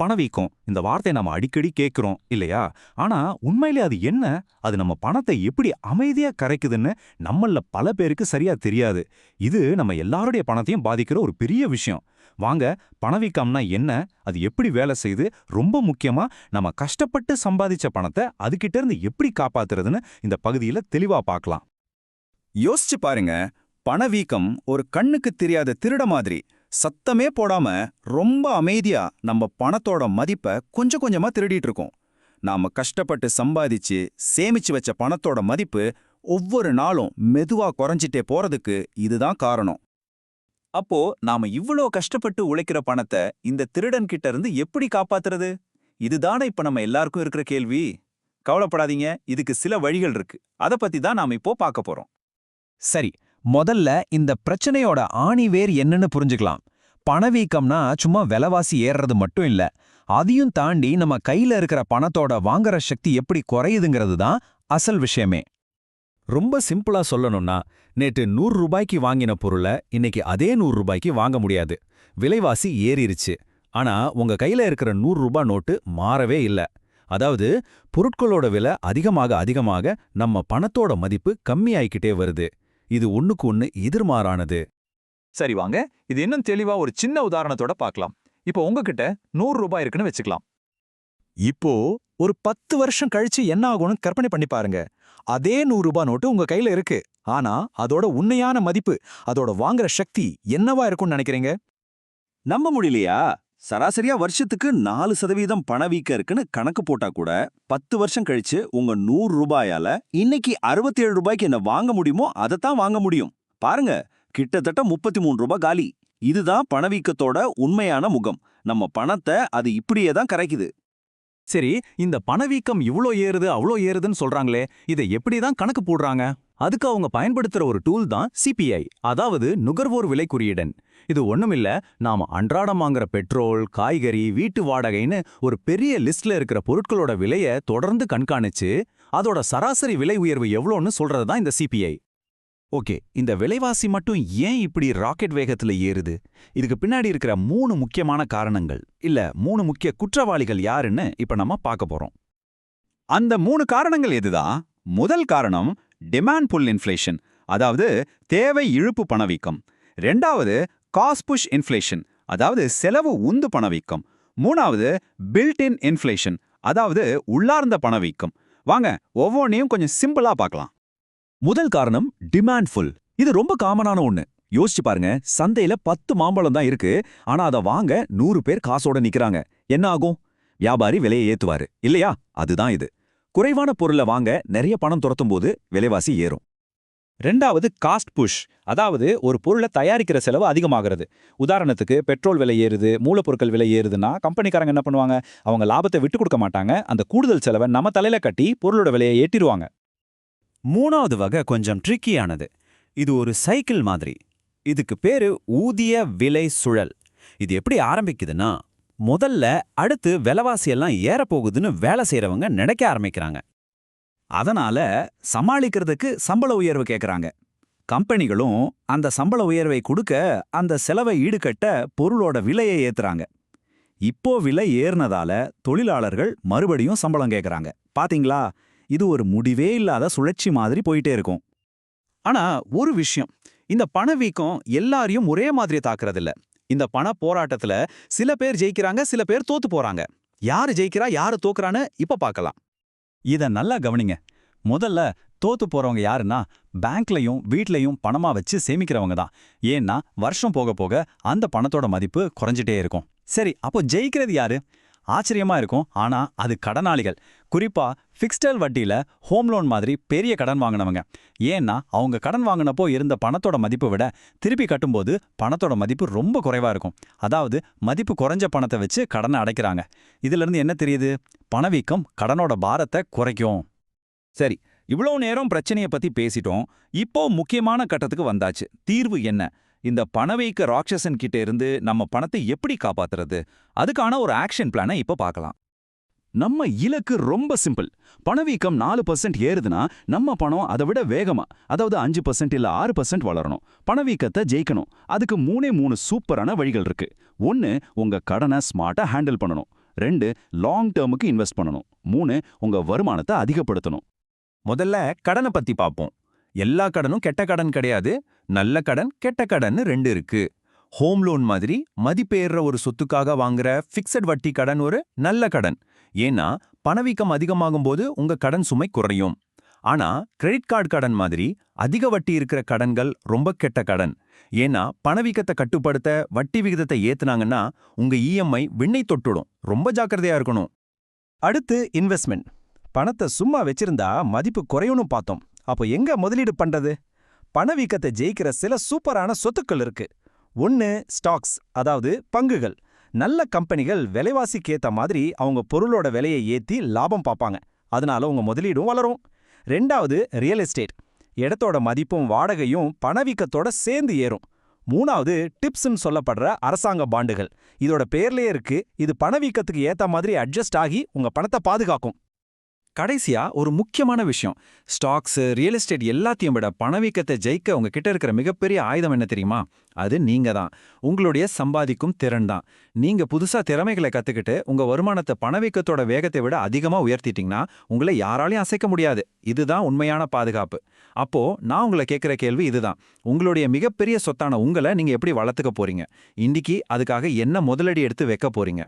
பணவீக்கம் இந்த வார்த்தையை நம்ம அடிக்கடி கேட்குறோம் இல்லையா? ஆனா உண்மையிலே அது என்ன? அது நம்ம பணத்தை எப்படி அமைதியா கரைக்குதுன்னு நம்மள பல பேருக்கு சரியா தெரியாது. இது நம்ம எல்லாருடைய பணத்தையும் பாதிக்கிற ஒரு பெரிய விஷயம். வாங்க பணவீக்கம்னா என்ன? அது எப்படி வேலை செய்யுது ரொம்ப முக்கியமா நம்ம கஷ்டப்பட்டு சம்பாதிச்ச பணத்தை அதுகிட்ட இருந்து எப்படி காப்பாத்துறதுன்னு இந்த பகுதியில தெளிவா பார்க்கலாம். யோசிச்சு பாருங்க பணவீக்கம் ஒரு கண்ணுக்கு தெரியாத திருட மாதிரி. சத்தமே போடாம ரொம்ப அமைதியா நம்ம பணத்தோட மதிப்பை கொஞ்சம் கொஞ்சமா திருடிட்டு இருக்கோம். நாம கஷ்டப்பட்டு சம்பாதிச்சு சேமிச்சு வச்ச பணத்தோட மதிப்பு ஒவ்வொரு நாளும் மெதுவா குறைஞ்சிட்டே போறதுக்கு இதுதான் காரணம். அப்போ நாம இவ்ளோ கஷ்டப்பட்டு உழைக்கிற பணத்தை இந்த திருடன் கிட்ட இருந்து எப்படி காப்பாத்துறது? இதுதானே இப்ப நம்ம எல்லாருக்கும் இருக்கிற கேள்வி. கவலைப்படாதீங்க இதுக்கு சில வழிகள் இருக்கு. அத பத்தி தான் நாம இப்போ பார்க்க போறோம். சரி முதல்ல இந்த பிரச்சனையோட ஆணிவேர் என்னன்னு புரிஞ்சுக்கலாம். பணவீக்கம்னா சும்மா விலைவாசி ஏறுறது மட்டும் இல்ல. அதையும் தாண்டி நம்ம கையில இருக்கிற பணத்தோட வாங்குற சக்தி எப்படி குறையுதுங்கிறது தான் அசல் விஷயமே. ரொம்ப சிம்பிளா சொல்லணும்னா நேற்று நூறு ரூபாய்க்கு வாங்கின பொருளை இன்னைக்கு அதே நூறு ரூபாய்க்கு வாங்க முடியாது. விலைவாசி ஏறிருச்சு. ஆனா உங்க கையில இருக்கிற நூறு ரூபாய் நோட்டு மாறவே இல்ல. அதாவது பொருட்களோட விலை அதிகமாக அதிகமாக நம்ம பணத்தோட மதிப்பு கம்மியாயிக்கிட்டே வருது. இது ஒண்ணுக்கு ஒன்னு எதிர்மாறானது. சரி வாங்க இது இன்னும் தெளிவா ஒரு சின்ன உதாரணத்தோட பார்க்கலாம். இப்போ உங்ககிட்ட நூறு ரூபாய் இருக்குன்னு வச்சுக்கலாம். இப்போ ஒரு பத்து வருஷம் கழிச்சு என்ன ஆகும்னு கற்பனை பண்ணி பாருங்க. அதே நூறு ரூபாய் நோட்டு உங்க கையில இருக்கு. ஆனா அதோட உண்மையான மதிப்பு அதோட வாங்குற சக்தி என்னவா இருக்கும்னு நினைக்கிறீங்க? நம்ப முடியலையா? சராசரியா வருஷத்துக்கு நாலு சதவீதம் பணவீக்க இருக்குன்னு கணக்கு போட்டா கூட பத்து வருஷம் கழிச்சு உங்க நூறு ரூபாயால இன்னைக்கு அறுபத்தேழு ரூபாய்க்கு என்ன வாங்க முடியுமோ அதைத்தான் வாங்க முடியும். பாருங்க கிட்டத்தட்ட முப்பத்தி மூணு ரூபாய் காலி. இதுதான் பணவீக்கத்தோட உண்மையான முகம். நம்ம பணத்தை அது இப்படியே தான் கரைக்குது. சரி இந்த பணவீக்கம் இவ்ளோ ஏறுது அவ்ளோ ஏறுதுன்னு சொல்றாங்களே இதை எப்படி தான் கணக்கு போடுறாங்க? அதுக்கு அவங்க பயன்படுத்துற ஒரு டூல் தான் சிபிஐ அதாவது நுகர்வோர் விலை குறியீடன் இது ஒண்ணுமில்ல நாம அன்றாடம் வாங்குற பெட்ரோல் காய்கறி வீட்டு வாடகைன்னு ஒரு பெரிய லிஸ்ட்ல இருக்கிற பொருட்களோட விலைய தொடர்ந்து கண்காணிச்சு அதோட சராசரி விலை உயர்வு எவ்வளோன்னு சொல்றது தான் இந்த சிபிஐ ஓகே இந்த விலைவாசி மட்டும் ஏன் இப்படி ராக்கெட் வேகத்துல ஏறுது? இதுக்கு பின்னாடி இருக்கிற மூணு முக்கியமான காரணங்கள் இல்ல மூணு முக்கிய குற்றவாளிகள் யாருன்னு இப்ப நம்ம பார்க்க போறோம். அந்த மூணு காரணங்கள் எதுதான் முதல் காரணம் டிமாண்ட் புல் இன்ஃப்ளேஷன் அதாவது தேவை இழுப்பு பணவீக்கம். ரெண்டாவது காஸ்ட் புஷ் இன்ஃப்ளேஷன் அதாவது செலவு உந்து பணவீக்கம். மூணாவது பில்ட் இன் இன்ஃப்ளேஷன் அதாவது உள்ளார்ந்த பணவீக்கம். வாங்க ஒவ்வொன்றையும் கொஞ்சம் சிம்பிளா பார்க்கலாம். முதல் காரணம் டிமாண்ட் ஃபுல் இது ரொம்ப காமனான ஒண்ணு. யோசிச்சு பாருங்க சந்தையில பத்து மாம்பழம் தான் இருக்கு. ஆனா அதை வாங்க நூறு பேர் காசோட நிக்கிறாங்க. என்ன ஆகும்? வியாபாரி விலையை ஏத்துவாரு. இல்லையா? அதுதான் இது. குறைவான பொருளை வாங்க நிறைய பணம் துரத்தும் போது விலைவாசி ஏறும். ரெண்டாவது காஸ்ட் புஷ் அதாவது ஒரு பொருளை தயாரிக்கிற செலவு அதிகமாகிறது. உதாரணத்துக்கு பெட்ரோல் விலை ஏறுது மூலப்பொருட்கள் விலை ஏறுதுன்னா கம்பெனிக்காரங்க என்ன பண்ணுவாங்க? அவங்க லாபத்தை விட்டு கொடுக்க மாட்டாங்க. அந்த கூடுதல் செலவை நம்ம தலையில கட்டி பொருளோட விலையை ஏற்றிடுவாங்க மூணாவது வகை கொஞ்சம் ட்ரிக்கியானது இது ஒரு சைக்கிள் மாதிரி. இதுக்கு பேரு ஊதிய விலை சுழல். இது எப்படி ஆரம்பிக்குதுன்னா முதல்ல அடுத்து விலைவாசியெல்லாம் ஏறப்போகுதுன்னு வேலை செய்றவங்க நினைக்க ஆரம்பிக்கிறாங்க. அதனால சமாளிக்கிறதுக்கு சம்பள உயர்வு கேட்கறாங்க கம்பெனிகளும் அந்த சம்பள உயர்வை கொடுக்க அந்த செலவை ஈடுகட்ட பொருளோட விலையை ஏத்துறாங்க. இப்போ விலை ஏறினதால தொழிலாளர்கள் மறுபடியும் சம்பளம் கேட்கறாங்க பாத்தீங்களா? இது ஒரு முடிவே இல்லாத சுழற்சி மாதிரி போயிட்டே இருக்கும். ஆனா ஒரு விஷயம். இந்த பணவீக்கம் எல்லாரையும் ஒரே மாதிரி தாக்குறதில்ல. இந்த பண போராட்டத்துல சில பேர் ஜெயிக்கிறாங்க சில பேர் தோத்து போறாங்க. யாரு ஜெயிக்கிறா யாரு தோக்குறான்னு இப்ப பார்க்கலாம் இத நல்லா கவனிங்க. முதல்ல தோத்து போறவங்க யாருன்னா பேங்க்லயும் வீட்லயும் பணமா வச்சு சேமிக்கிறவங்க தான். ஏன்னா வருஷம் போக போக அந்த பணத்தோட மதிப்பு குறைஞ்சிட்டே இருக்கும். சரி அப்போ ஜெயிக்கிறது யாரு? ஆச்சரியமா இருக்கும். ஆனா அது கடனாளிகள். குறிப்பா ஃபிக்ஸ்டல் வட்டியில ஹோம் லோன் மாதிரி பெரிய கடன் வாங்கினவங்க. ஏன்னா அவங்க கடன் வாங்கினப்போ இருந்த பணத்தோட மதிப்பை விட திருப்பி கட்டும்போது பணத்தோட மதிப்பு ரொம்ப குறைவா இருக்கும். அதாவது மதிப்பு குறைஞ்ச பணத்தை வச்சு கடனை அடைக்கிறாங்க. இதுல இருந்து என்ன தெரியுது? பணவீக்கம் கடனோட பாரத்தை குறைக்கும். சரி இவ்வளோ நேரம் பிரச்சனையை பத்தி பேசிட்டோம். இப்போ முக்கியமான கட்டத்துக்கு வந்தாச்சு. தீர்வு என்ன? இந்த பணவீக்க ராட்சசன் கிட்ட இருந்து நம்ம பணத்தை எப்படி காப்பாத்துறது? அதுக்கான ஒரு ஆக்ஷன் பிளானை இப்ப பார்க்கலாம் நம்ம இலக்கு ரொம்ப சிம்பிள். பணவீக்கம் நாலு பர்சன்ட் ஏறுதுன்னா நம்ம பணம் அதை விட வேகமா அதாவது அஞ்சு பர்சன்ட் இல்ல ஆறு பர்சன்ட் வளரணும். பணவீக்கத்தை ஜெயிக்கணும். அதுக்கு மூணே மூணு சூப்பரான வழிகள் இருக்கு. ஒன்னு உங்க கடனை ஸ்மார்ட்டா ஹேண்டில் பண்ணணும். ரெண்டு லாங் டேர்முக்கு இன்வெஸ்ட் பண்ணணும். மூணு உங்க வருமானத்தை அதிகப்படுத்தணும். முதல்ல கடனை பத்தி பார்ப்போம் எல்லா கடனும் கெட்ட கடன் கிடையாது. நல்ல கடன் கெட்ட கடன் ரெண்டு இருக்கு. ஹோம் லோன் மாதிரி மதிப்பேற ஒரு சொத்துக்காக வாங்குற ஃபிக்ஸட் வட்டி கடன் ஒரு நல்ல கடன். ஏன்னா பணவீக்கம் அதிகமாகும் போது உங்க கடன் சுமை குறையும். ஆனா கிரெடிட் கார்டு கடன் மாதிரி அதிக வட்டி இருக்கிற கடன்கள் ரொம்ப கெட்ட கடன். ஏன்னா பணவீக்கத்தை கட்டுப்படுத்த வட்டி விகிதத்தை ஏத்துனாங்கன்னா உங்க இஎம்ஐ விண்ணை தொட்டுடும். ரொம்ப ஜாக்கிரதையா இருக்கணும். அடுத்து இன்வெஸ்ட்மெண்ட் பணத்தை சும்மா வச்சிருந்தா மதிப்பு குறையும்னு பார்த்தோம். அப்போ எங்க முதலீடு பண்றது? பணவீக்கத்தை ஜெயிக்கிற சில சூப்பரான சொத்துக்கள் இருக்கு. ஒன்னு ஸ்டாக்ஸ் அதாவது பங்குகள். நல்ல கம்பெனிகள் விலைவாசிக்கு ஏத்த மாதிரி அவங்க பொருளோட விலையை ஏத்தி லாபம் பார்ப்பாங்க. அதனால உங்க முதலீடும் வளரும். ரெண்டாவது ரியல் எஸ்டேட். இடத்தோட மதிப்பும் வாடகையும் பணவீக்கத்தோட சேர்ந்து ஏறும். மூணாவது டிப்ஸ்ன்னு சொல்லப்படுற அரசாங்க பாண்டுகள். இதோட பேர்லயே இருக்கு. இது பணவீக்கத்துக்கு ஏத்த மாதிரி அட்ஜஸ்ட் ஆகி உங்க பணத்தை பாதுகாக்கும். கடைசியா ஒரு முக்கியமான விஷயம். ஸ்டாக்ஸ் ரியல் எஸ்டேட் எல்லாத்தையும் விட பணவீக்கத்தை ஜெயிக்க உங்ககிட்ட இருக்கிற மிகப்பெரிய ஆயுதம் என்ன தெரியுமா? அது நீங்க தான். உங்களுடைய சம்பாதிக்கும் திறன் தான். நீங்க புதுசா திறமைகளை கத்துக்கிட்டு உங்க வருமானத்தை பணவீக்கத்தோட வேகத்தை விட அதிகமா உயர்த்திட்டீங்கன்னா உங்களை யாராலையும் அசைக்க முடியாது. இதுதான் உண்மையான பாதுகாப்பு. அப்போ நான் உங்களை கேட்கிற கேள்வி இதுதான். உங்களுடைய மிகப்பெரிய சொத்தான உங்களை நீங்க எப்படி வளர்த்துக்க போறீங்க? இன்னைக்கு அதுக்காக என்ன முதலடி எடுத்து வைக்க போறீங்க?